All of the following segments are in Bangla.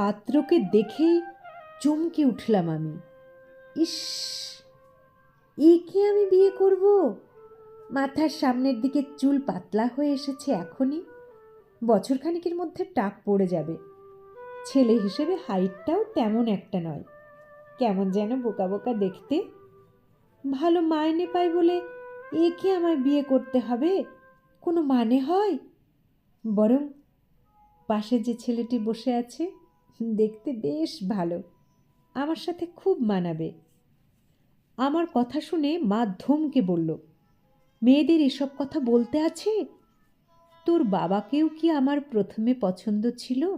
পাত্রকে দেখেই চমকে উঠলাম আমি। ইস একে আমি বিয়ে করব? মাথার সামনের দিকে চুল পাতলা হয়ে এসেছে এখনই। বছরখানিকের মধ্যে টাক পড়ে যাবে। ছেলে হিসেবে হাইটটাও তেমন একটা নয়। কেমন যেন বোকা বোকা দেখতে। ভালো মাইনে পাই বলে একে আমায় বিয়ে করতে হবে? কোনো মানে হয়? বরং পাশে যে ছেলেটি বসে আছে দেখতে বেশ ভালো। আমার সাথে খুব মানাবে। আমার কথা শুনে মা ধমকে বলল, মেয়েদের এসব কথা বলতে আছে? তোর বাবাকেও কি আমার প্রথমে পছন্দ ছিল?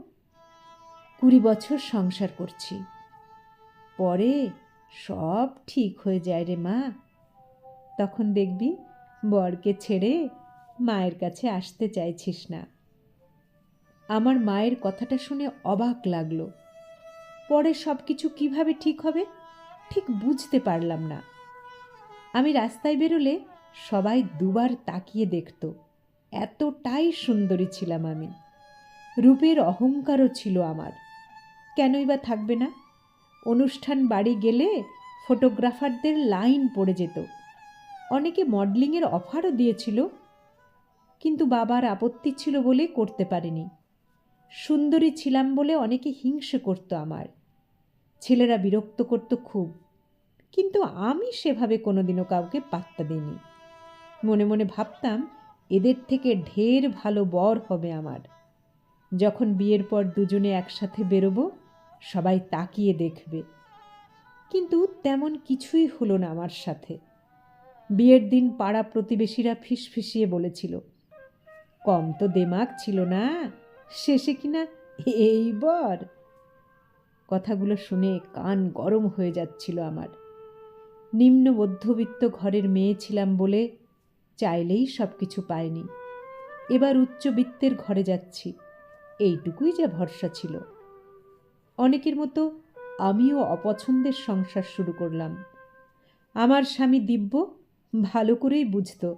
কুড়ি বছর সংসার করছি। পরে সব ঠিক হয়ে যায় রে মা। তখন দেখবি বরকে ছেড়ে মায়ের কাছে আসতে চাইছিস না। আমার মায়ের কথাটা শুনে অবাক লাগল। পরে সব কিছু কীভাবে ঠিক হবে, ঠিক বুঝতে পারলাম না। আমি রাস্তায় বেরোলে সবাই দুবার তাকিয়ে দেখত। এতটাই সুন্দরী ছিলাম আমি। রূপের অহংকারও ছিল আমার। কেনই বা থাকবে না? অনুষ্ঠান বাড়ি গেলে ফটোগ্রাফারদের লাইন পড়ে যেত। অনেকে মডেলিংয়ের অফারও দিয়েছিল, কিন্তু বাবার আপত্তি ছিল বলে করতে পারিনি। সুন্দরী ছিলাম বলে অনেকে হিংসে করত আমার। ছেলেরা বিরক্ত করত খুব। কিন্তু আমি সেভাবে কোনোদিনও কাউকে পাত্তা দিইনি। মনে মনে ভাবতাম, এদের থেকে ঢের ভালো বর হবে আমার। যখন বিয়ের পর দুজনে একসাথে বেরোবো, সবাই তাকিয়ে দেখবে। কিন্তু তেমন কিছুই হলো না আমার সাথে। বিয়ের দিন পাড়া প্রতিবেশীরা ফিসফিসিয়ে বলেছিল, কম তো দেমাগ ছিল না। শেষে কিনা এই বর কথাগুলো শুনে কান গরম হয়ে যাচ্ছিল আমার। নিম্ন মধ্যবিত্ত ঘরের মেয়ে ছিলাম বলে চাইলেই সব কিছু পাইনি। এবার উচ্চবিত্তের ঘরে যাচ্ছি। এইটুকুই যা ভরসা ছিল। অনেকের মতো আমিও অপছন্দের সংসার শুরু করলাম। আমার স্বামী দিব্য, ভালো করেই বুঝত।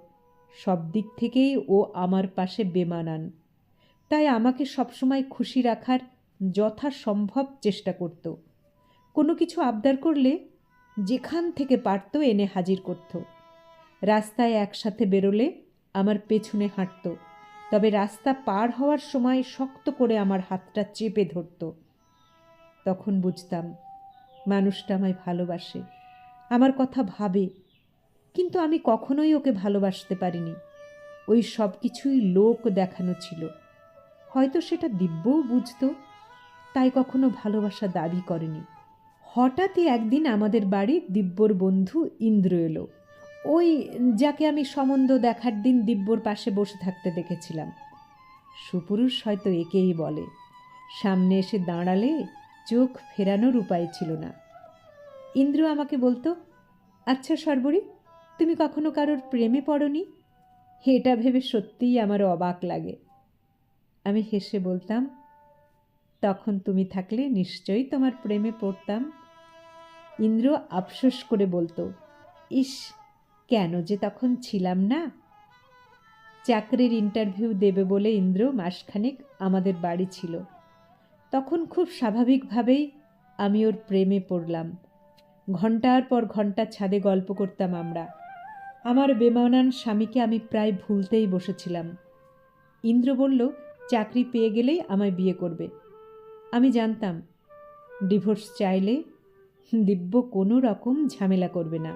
সব দিক থেকেই ও আমার পাশে বেমানান। তাই আমাকে সবসময় খুশি রাখার যথাসম্ভব চেষ্টা করত। কোনো কিছু আবদার করলে যেখান থেকে পারত এনে হাজির করত। রাস্তায় একসাথে বেরোলে আমার পেছনে হাঁটত, তবে রাস্তা পার হওয়ার সময় শক্ত করে আমার হাতটা চেপে ধরত। তখন বুঝতাম, মানুষটা আমায় ভালোবাসে, আমার কথা ভাবে, কিন্তু আমি কখনোই ওকে ভালোবাসতে পারিনি। ওই সব কিছুই লোক দেখানো ছিল। হয়তো সেটা দিব্যও বুঝত, তাই কখনো ভালোবাসা দাবি করেনি। হঠাৎই একদিন আমাদের বাড়ি দিব্যর বন্ধু ইন্দ্র এলো। ওই যাকে আমি সম্বন্ধ দেখার দিন দিব্যর পাশে বসে থাকতে দেখেছিলাম। সুপুরুষ হয়তো একেই বলে। সামনে এসে দাঁড়ালে চোখ ফেরানোর উপায় ছিল না। ইন্দ্র আমাকে বলতো আচ্ছা সর্বরী, তুমি কখনো কারোর প্রেমে পড়নি? এটা ভেবে সত্যিই আমার অবাক লাগে। আমি হেসে বলতাম, তখন তুমি থাকলে নিশ্চয়ই তোমার প্রেমে পড়তাম। ইন্দ্র আফসোস করে বলতো, ইস, কেন যে তখন ছিলাম না? চাকরির ইন্টারভিউ দেবে বলে ইন্দ্র মাসখানেক আমাদের বাড়ি ছিল। তখন খুব স্বাভাবিকভাবেই আমি ওর প্রেমে পড়লাম। ঘণ্টার পর ঘণ্টা ছাদে গল্প করতাম আমরা। আমার বেমানান স্বামীকে আমি প্রায় ভুলতেই বসেছিলাম। ইন্দ্র বলল চাকরি পেয়ে গেলেই আমায় বিয়ে করবে। আমি জানতাম, ডিভোর্স চাইলে দিব্য কোনো রকম ঝামেলা করবে না।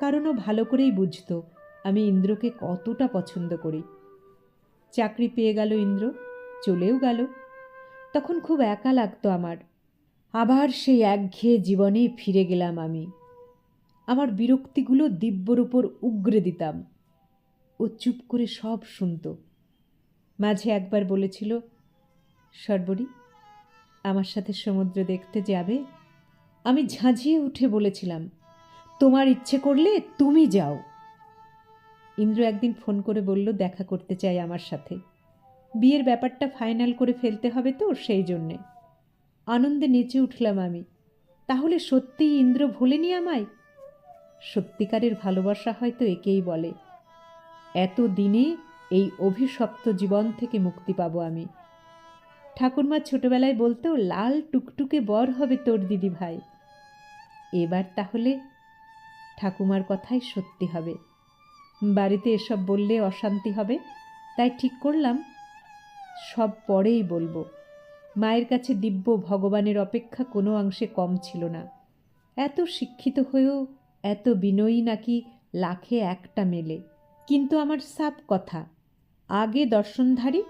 কারণ ও ভালো করেই বুঝত আমি ইন্দ্রকে কতটা পছন্দ করি। চাকরি পেয়ে গেল ইন্দ্র, চলেও গেল। তখন খুব একা লাগতো আমার। আবার সেই একঘেয়ে জীবনে ফিরে গেলাম আমি। আমার বিরক্তিগুলো দিব্যর উপর উগরে দিতাম। ও চুপ করে সব শুনত। মাঝে একবার বলেছিল, সর্বরী, আমার সাথে সমুদ্র দেখতে যাবে? আমি ঝাঁঝিয়ে উঠে বলেছিলাম, তোমার ইচ্ছে করলে তুমি যাও। ইন্দ্র একদিন ফোন করে বলল, দেখা করতে চাই আমার সাথে। বিয়ের ব্যাপারটা ফাইনাল করে ফেলতে হবে তো সেই জন্যে। আনন্দে নেচে উঠলাম আমি, তাহলে সত্যিই ইন্দ্র ভোলেনি আমায়? সত্যিকারের ভালোবাসা হয়তো একেই বলে এত দিনে এই অভিশপ্ত জীবন থেকে মুক্তি পাবো আমি। ঠাকুরমা ছোটবেলায় বলতো লাল টুকটুকে বর হবে তোর দিদি ভাই। এবার তাহলে ঠাকুমার কথাই সত্যি হবে। বাড়িতে এসব বললে অশান্তি হবে, তাই ঠিক করলাম, সব পরেই বলব। মায়ের কাছে দিব্য ভগবানের অপেক্ষা কোনো অংশে কম ছিল না। এত শিক্ষিত হয়েও এত বিনয়ী নাকি লাখে একটা মেলে। কিন্তু আমার সাপ কথা আগে দর্শনধারী,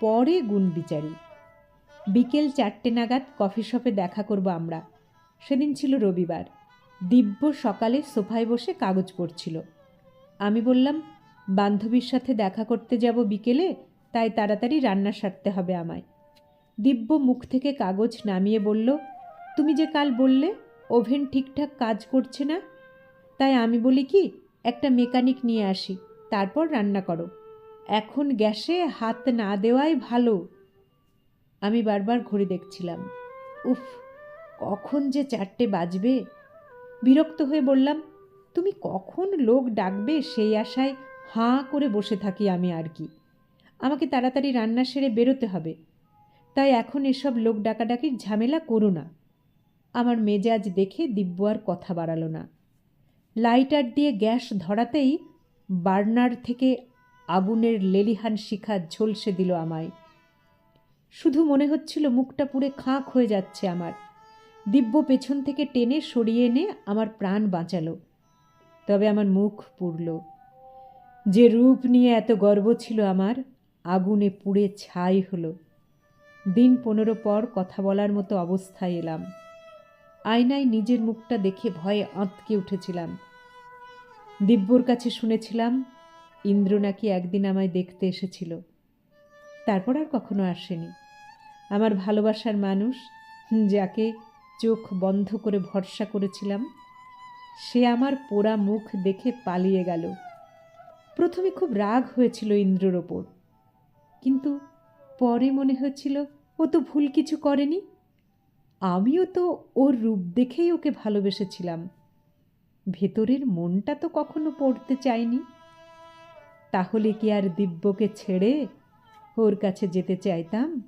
পরে গুণ বিচারী বিকেল চারটে নাগাদ কফি শপে দেখা করব আমরা। সেদিন ছিল রবিবার। দিব্য সকালে সোফায় বসে কাগজ পড়ছিল। আমি বললাম, বান্ধবীর সাথে দেখা করতে যাব বিকেলে, তাই তাড়াতাড়ি রান্না সারতে হবে আমায়। দিব্য মুখ থেকে কাগজ নামিয়ে বলল, তুমি যে কাল বললে, ওভেন ঠিকঠাক কাজ করছে না? তাই আমি বলি কি, একটা মেকানিক নিয়ে আসি, তারপর রান্না করো। এখন গ্যাসে হাত না দেওয়াই ভালো। আমি বারবার ঘড়ি দেখছিলাম। উফ, কখন যে চারটে বাজবে? বিরক্ত হয়ে বললাম, তুমি কখন লোক ডাকবে সেই আশায় হাঁ করে বসে থাকি আমি আর কি? আমাকে তাড়াতাড়ি রান্না সেরে বেরোতে হবে। তাই এখন এসব লোক ডাকাডাকির ঝামেলা করো না। আমার মেজাজ দেখে দিব্য আর কথা বাড়ালো না। লাইটার দিয়ে গ্যাস ধরাতেই বার্নার থেকে আগুনের লেলিহান শিখা ঝলসে দিল আমায়। শুধু মনে হচ্ছিল মুখটা পুড়ে খাঁক হয়ে যাচ্ছে আমার। দিব্য পেছন থেকে টেনে সরিয়ে এনে আমার প্রাণ বাঁচালো। তবে আমার মুখ পুড়ল। যে রূপ নিয়ে এত গর্ব ছিল আমার, আগুনে পুড়ে ছাই হলো। দিন পনেরো পর কথা বলার মতো অবস্থায় এলাম। আয়নায় নিজের মুখটা দেখে ভয়ে আঁতকে উঠেছিলাম। দিব্যর কাছে শুনেছিলাম ইন্দ্র নাকি একদিন আমায় দেখতে এসেছিল। তারপর আর কখনো আসেনি। আমার ভালোবাসার মানুষ যাকে চোখ বন্ধ করে ভরসা করেছিলাম, সে আমার পোড়া মুখ দেখে পালিয়ে গেল। প্রথমে খুব রাগ হয়েছিল ইন্দ্রর ওপর, কিন্তু পরে মনে হয়েছিল, ও তো ভুল কিছু করেনি। আমিও তো ওর রূপ দেখেই ওকে ভালোবেসেছিলাম। ভেতরের মনটা তো কখনো পড়তে চাইনি তাহলে কি আর দিব্যকে ছেড়ে ওর কাছে যেতে চাইতাম?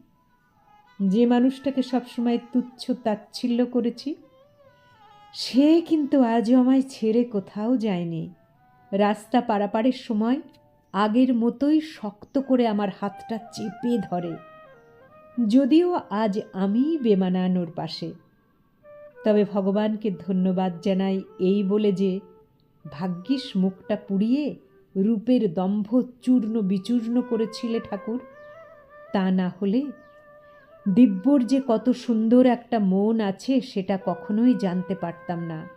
যে মানুষটাকে সবসময় তুচ্ছ তাচ্ছিল্য করেছি, সে কিন্তু আজও আমায় ছেড়ে কোথাও যায়নি। রাস্তা পারাপারের সময় আগের মতোই শক্ত করে আমার হাতটা চেপে ধরে। যদিও আজ আমি বেমানানোর পাশে। তবে ভগবানকে ধন্যবাদ জানাই এই বলে যে ভাগ্যিস মুখটা পুড়িয়ে রূপের দম্ভ চূর্ণ বিচূর্ণ করেছিলে ঠাকুর। তা না হলে দিব্যর যে কত সুন্দর একটা মন আছে, সেটা কখনোই জানতে পারতাম না।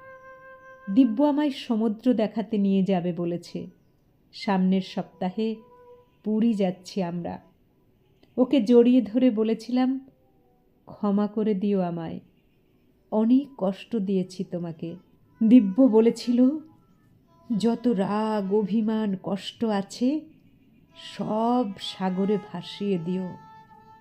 দিব্য আমায় সমুদ্র দেখাতে নিয়ে যাবে বলেছে। সামনের সপ্তাহে পুরী যাচ্ছি আমরা। ওকে জড়িয়ে ধরে বলেছিলাম, ক্ষমা করে দিও আমায়। অনেক কষ্ট দিয়েছি তোমাকে। দিব্য বলেছিল যত রাগ অভিমান কষ্ট আছে সব সাগরে ভাসিয়ে দিও।